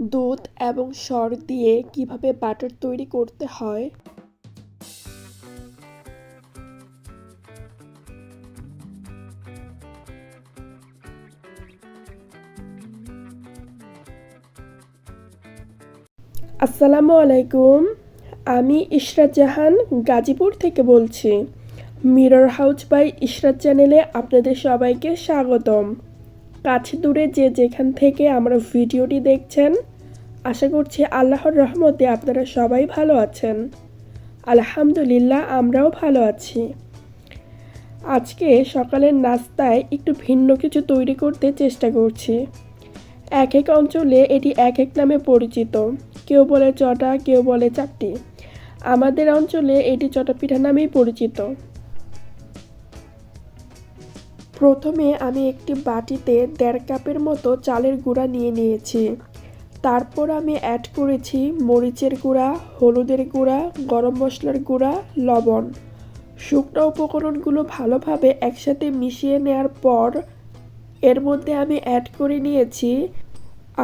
দুধ এবং সর দিয়ে কীভাবে বাটার তৈরি করতে হয়? আসসালামু আলাইকুম, আমি ইশরাত জাহান গাজীপুর থেকে বলছি। মিরর হাউস বাই ইশরাত চ্যানেলে আপনাদের সবাইকে স্বাগতম। কাছে দূরে যে যেখান থেকে আমরা ভিডিওটি দেখছেন, আশা করছি আল্লাহর রহমতে আপনারা সবাই ভালো আছেন। আলহামদুলিল্লাহ, আমরাও ভালো আছি। আজকে সকালের নাস্তায় একটু ভিন্ন কিছু তৈরি করতে চেষ্টা করছি। এক এক অঞ্চলে এটি এক এক নামে পরিচিত। কেউ বলে চটা, কেউ বলে চাকটি আমাদের অঞ্চলে এটি চটা পিঠা নামেই পরিচিত। প্রথমে আমি একটি বাটিতে দেড় কাপের মতো চালের গুঁড়া নিয়ে নিয়েছি। তারপর আমি অ্যাড করেছি মরিচের গুঁড়া, হলুদের গুঁড়া, গরম মশলার গুঁড়া, লবণ। শুকনো উপকরণগুলো ভালোভাবে একসাথে মিশিয়ে নেওয়ার পর এর মধ্যে আমি অ্যাড করে নিয়েছি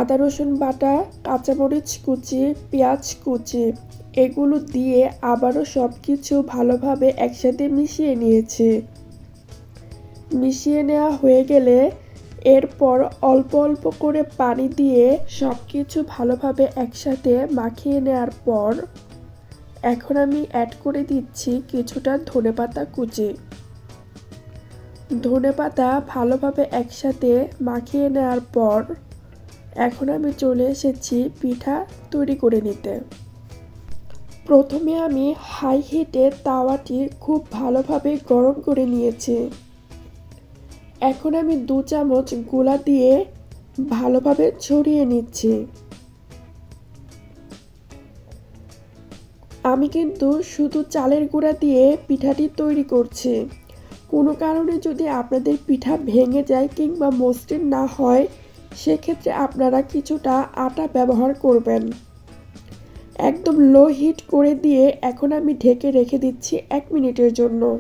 আদা, রসুন বাটা, কাঁচামরিচ কুচি, পেঁয়াজ কুচি। এগুলো দিয়ে আবারও সব কিছু ভালোভাবে একসাথে মিশিয়ে নিয়েছি। মিশিয়ে নেওয়া হয়ে গেলে এরপর অল্প অল্প করে পানি দিয়ে সব কিছু ভালোভাবে একসাথে মাখিয়ে নেওয়ার পর এখন আমি অ্যাড করে দিচ্ছি কিছুটা ধনেপাতা কুচি। ধনেপাতা ভালোভাবে একসাথে মাখিয়ে নেওয়ার পর এখন আমি চলে এসেছি পিঠা তৈরি করে নিতে। প্রথমে আমি হাই হিটে তাওয়াটি খুব ভালোভাবে গরম করে নিয়েছি। এখন আমি দু চামচ গোলা দিয়ে ভালোভাবে ছড়িয়ে নিচ্ছি। আমি কিন্তু শুধু চালের গুঁড়া দিয়ে পিঠাটি তৈরি করছি। কোনো কারণে যদি আপনাদের পিঠা ভেঙে যায় কিংবা মসৃণ না হয়, সেক্ষেত্রে আপনারা কিছুটা আটা ব্যবহার করবেন। একদম লো হিট করে দিয়ে এখন আমি ঢেকে রেখে দিচ্ছি এক মিনিটের জন্য।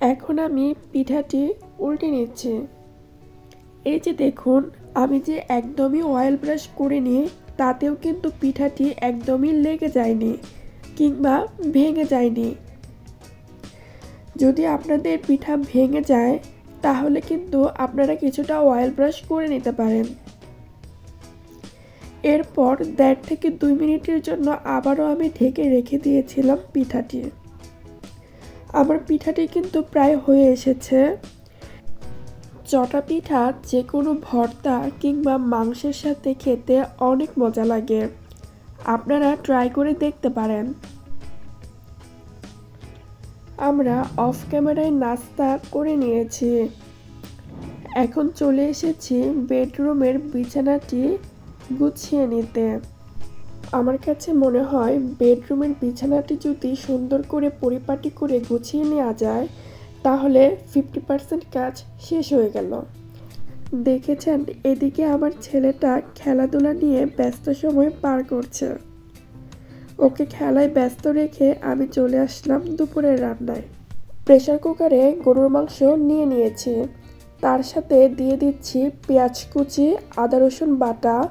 এখন আমি পিঠাটি উল্টে নিচ্ছে। এই যে দেখুন, আমি যে একদমই অয়েল ব্রাশ করে নিই তাতেও কিন্তু পিঠাটি একদমই লেগে যায়নি কিংবা ভেঙে যায়নি। যদি আপনাদের পিঠা ভেঙে যায়, তাহলে কিন্তু আপনারা কিছুটা অয়েল ব্রাশ করে নিতে পারেন। এরপর দেড় থেকে দুই মিনিটের জন্য আবারও আমি ঢেকে রেখে দিয়েছিলাম পিঠাটি। আমার পিঠাটি কিন্তু প্রায় হয়ে এসেছে। চটা পিঠা যে কোনো ভর্তা কিংবা মাংসের সাথে খেতে অনেক মজা লাগে। আপনারা ট্রাই করে দেখতে পারেন। আমরা অফ ক্যামেরায় নাস্তা করে নিয়েছি। এখন চলে এসেছি বেডরুমের বিছানাটি গুছিয়ে নিতে। আমার কাছে মনে হয় বেডরুমের বিছানাটি যদি সুন্দর করে পরিপাটি করে গুছিয়ে নেওয়া যায় তাহলে ফিফটি পার্সেন্ট কাজ শেষ হয়ে গেল। দেখেছেন, এদিকে আমার ছেলেটা খেলাধুলা নিয়ে ব্যস্ত সময় পার করছে। ওকে খেলায় ব্যস্ত রেখে আমি চলে আসলাম দুপুরের রান্নায়। প্রেশার কুকারে গরুর মাংস নিয়ে নিয়েছি। তার সাথে দিয়ে দিচ্ছি পেঁয়াজ কুচি, আদা রসুন বাটা,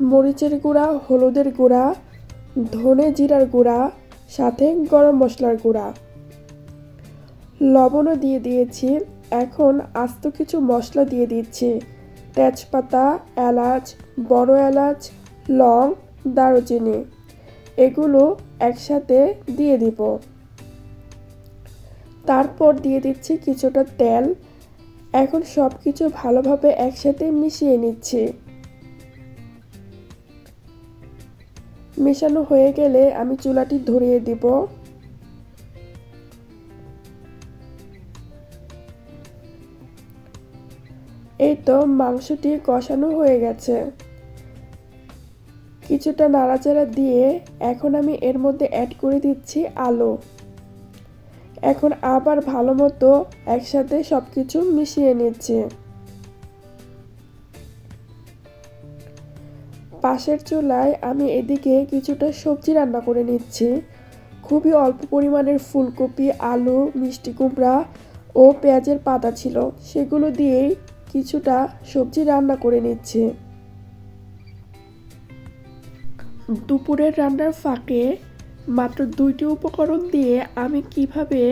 মরিচের গুঁড়া, হলুদের গুঁড়া, ধনে জিরার গুঁড়া, সাথে গরম মশলার গুঁড়া। লবণও দিয়ে দিয়েছি। এখন আস্ত কিছু মশলা দিয়ে দিচ্ছি। তেজপাতা, এলাচ, বড় এলাচ, লং, দারুচিনি, এগুলো একসাথে দিয়ে দিব। তারপর দিয়ে দিচ্ছি কিছুটা তেল। এখন সব কিছু ভালোভাবে একসাথে মিশিয়ে নিচ্ছি। মেশানো হয়ে গেলে আমি চুলাটি ধরিয়ে দিব। তো মাংসটি কষানো হয়ে গেছে। কিছুটা নাড়াচাড়া দিয়ে এখন আমি এর মধ্যে অ্যাড করে দিচ্ছি আলু। এখন আবার ভালো মতো একসাথে সব কিছু মিশিয়ে নিচ্ছি। পাশের চুলায় আমি এদিকে কিছুটা সবজি রান্না করে নিচ্ছি। খুবই অল্প পরিমাণের ফুলকপি, আলু, মিষ্টি কুমড়া ও পেঁয়াজের পাতা ছিল। সেগুলো দিয়েই কিছুটা সবজি রান্না করে নিচ্ছে। দুপুরের রান্নার ফাঁকে মাত্র দুইটি উপকরণ দিয়ে আমি কীভাবে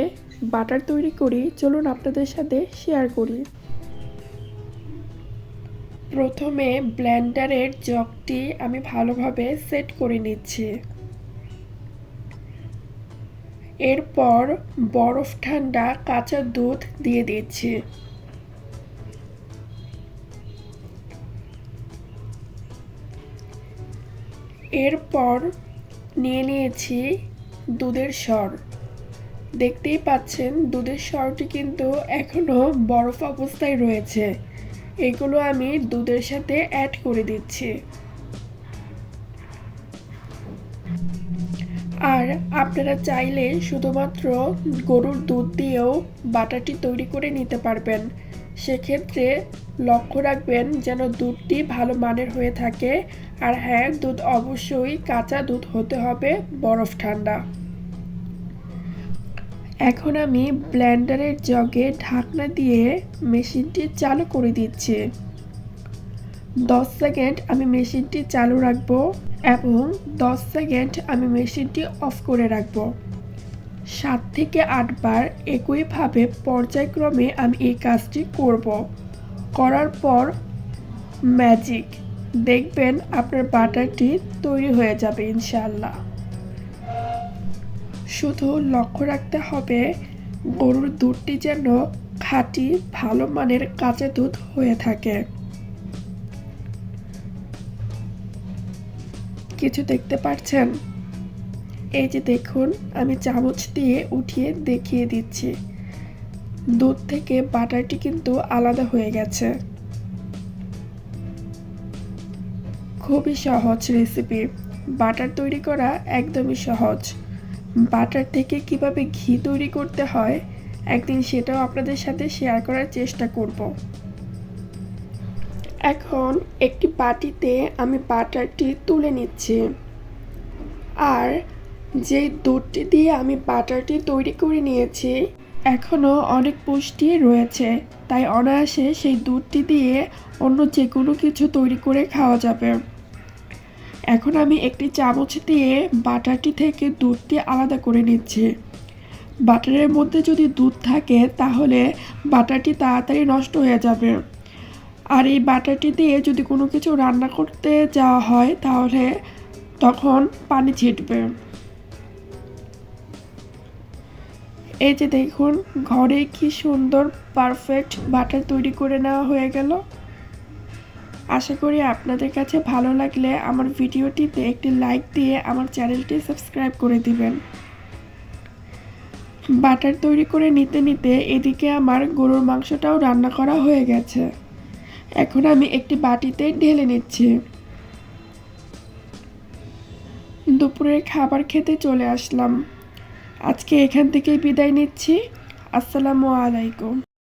বাটার তৈরি করি, চলুন আপনাদের সাথে শেয়ার করি। প্রথমে ব্লেন্ডারের জগটি আমি ভালোভাবে সেট করে নিচ্ছি। এরপর বরফ ঠান্ডা কাঁচা দুধ দিয়ে দিচ্ছি। এরপর নিয়ে নিয়েছি দুধের স্বর। দেখতেই পাচ্ছেন, দুধের স্বরটি কিন্তু এখনও বরফ অবস্থায় রয়েছে। এগুলো আমি দুধের সাথে অ্যাড করে দিচ্ছি। আর আপনারা চাইলে শুধুমাত্র গরুর দুধ দিয়েও বাটারটি তৈরি করে নিতে পারবেন। সেক্ষেত্রে লক্ষ্য রাখবেন যেন দুধটি ভালো মানের হয়ে থাকে। আর হ্যাঁ দুধ অবশ্যই কাঁচা দুধ হতে হবে বরফ ঠান্ডা। এখন আমি ব্লেন্ডারের জগে ঢাকনা দিয়ে মেশিনটি চালু করে দিচ্ছি। দশ সেকেন্ড আমি মেশিনটি চালু রাখব এবং দশ সেকেন্ড আমি মেশিনটি অফ করে রাখব। সাত থেকে আটবার একইভাবে পর্যায়ক্রমে আমি এই কাজটি করব। করার পর ম্যাজিক দেখবেন আপনার বাটারটি তৈরি হয়ে যাবে ইনশাল্লাহ শুধু লক্ষ্য রাখতে হবে, গরুর দুধটি যেন খাঁটি, ভালো মানের কাঁচা দুধ হয়ে থাকে। কিছু দেখতে পাচ্ছেন? এই যে দেখুন, আমি চামচ দিয়ে উঠিয়ে দেখিয়ে দিচ্ছি। দুধ থেকে বাটারটি কিন্তু আলাদা হয়ে গেছে। খুবই সহজ রেসিপি। বাটার তৈরি করা একদমই সহজ। বাটার থেকে কীভাবে ঘি তৈরি করতে হয়, একদিন সেটাও আপনাদের সাথে শেয়ার করার চেষ্টা করব। এখন একটি বাটিতে আমি বাটারটি তুলে নিচ্ছি। আর যে দুধটি দিয়ে আমি বাটারটি তৈরি করে নিয়েছি, এখনও অনেক পুষ্টি রয়েছে। তাই অনায়াসে সেই দুধটি দিয়ে অন্য যে কোনো কিছু তৈরি করে খাওয়া যাবে। এখন আমি একটি চামচ দিয়ে বাটারটি থেকে দুধটি আলাদা করে নিচ্ছি। বাটারের মধ্যে যদি দুধ থাকে, তাহলে বাটারটি তাড়াতাড়ি নষ্ট হয়ে যাবে। আর এই বাটারটি দিয়ে যদি কোনো কিছু রান্না করতে যাওয়া হয়, তাহলে তখন পানি ছিটবে। এই যে দেখুন, ঘরে কি সুন্দর পারফেক্ট বাটার তৈরি করে নেওয়া হয়ে গেল। আশা করি আপনাদের কাছে ভালো লাগলে আমার ভিডিওটিতে একটি লাইক দিয়ে আমার চ্যানেলটি সাবস্ক্রাইব করে দিবেন। বাটার তৈরি করে নিতে নিতে এদিকে আমার গরুর মাংসটাও রান্না করা হয়ে গেছে। এখন আমি একটি বাটিতে ঢেলে নিচ্ছি। দুপুরের খাবার খেতে চলে আসলাম। আজকে এখান থেকেই বিদায় নিচ্ছি। আসসালামু আলাইকুম।